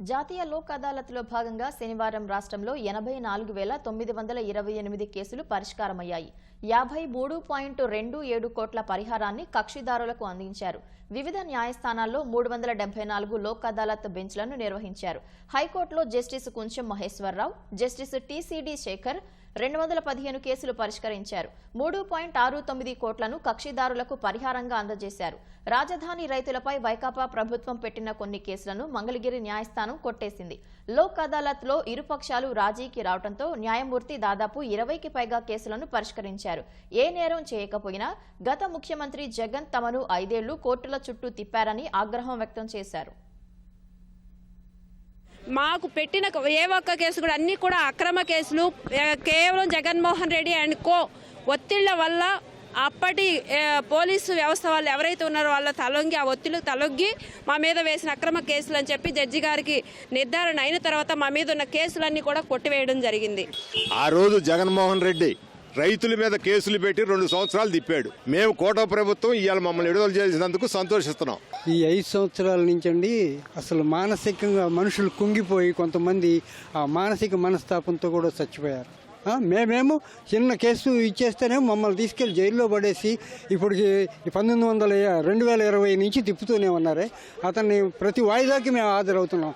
జాతీయ లోక్ అదాలత్లో భాగంగా శనివారం రాష్ట్రంలో ఎనభై నాలుగు వేల తొమ్మిది వందల ఇరవై ఎనిమిది కేసులు పరిష్కారమయ్యాయి. యాభై మూడు పాయింట్ రెండు ఏడు కోట్ల పరిహారాన్ని కక్షిదారులకు అందించారు. వివిధ న్యాయస్థానాల్లో మూడు వందల డెబ్బై నాలుగు లోక్ అదాలత్ బెంచ్లను నిర్వహించారు. హైకోర్టులో justice Kuncham Maheswararao justice TCD Sekhar రెండు వందల పదిహేను కేసులు పరిష్కరించారు. మూడు పాయింట్ ఆరు తొమ్మిది కోట్లను కక్షిదారులకు పరిహారంగా అందజేశారు. రాజధాని రైతులపై వైకాపా ప్రభుత్వం పెట్టిన కొన్ని కేసులను మంగళగిరి న్యాయస్థానం కొట్టేసింది. లోక్ అదాలత్లో ఇరుపక్షాలు రాజీకి రావడంతో న్యాయమూర్తి దాదాపు ఇరవైకి పైగా కేసులను పరిష్కరించారు. ఏ నేరం చేయకపోయినా గత ముఖ్యమంత్రి జగన్ తమను ఐదేళ్ళు కోర్టుల చుట్టూ తిప్పారని ఆగ్రహం వ్యక్తం చేశారు. మాకు పెట్టిన ఏ ఒక్క కేసు కూడా అన్ని కూడా అక్రమ కేసులు కేవలం జగన్మోహన్ రెడ్డి అండ్ కో ఒత్తిళ్ళ వల్ల అప్పటి పోలీసు వ్యవస్థ వాళ్ళు ఎవరైతే ఉన్నారో వాళ్ళ తలొంగి ఆ ఒత్తిళ్ళకు తలొగ్గి మా మీద వేసిన అక్రమ కేసులు అని చెప్పి జడ్జి గారికి నిర్ధారణ అయిన తర్వాత మా మీద ఉన్న కేసులన్నీ కూడా కొట్టివేయడం జరిగింది. ఆ రోజు జగన్మోహన్ రెడ్డి రైతుల మీద కేసులు పెట్టి రెండు సంవత్సరాలు తిప్పాడు. మేము కోట ప్రభుత్వం ఇవాళ మమ్మల్ని విడుదల చేసినందుకు సంతోషిస్తున్నాం. ఈ ఐదు సంవత్సరాల నుంచి అండి అసలు మానసికంగా మనుషులు కుంగిపోయి కొంతమంది ఆ మానసిక మనస్తాపంతో కూడా చచ్చిపోయారు. మేమేమో చిన్న కేసు ఇచ్చేస్తేనే మమ్మల్ని తీసుకెళ్ళి జైల్లో పడేసి ఇప్పుడు పంతొమ్మిది వందల రెండు వేల ఇరవై నుంచి తిప్పుతూనే ఉన్నారే. అతన్ని ప్రతి వాయిదాకి మేము హాజరవుతున్నాం.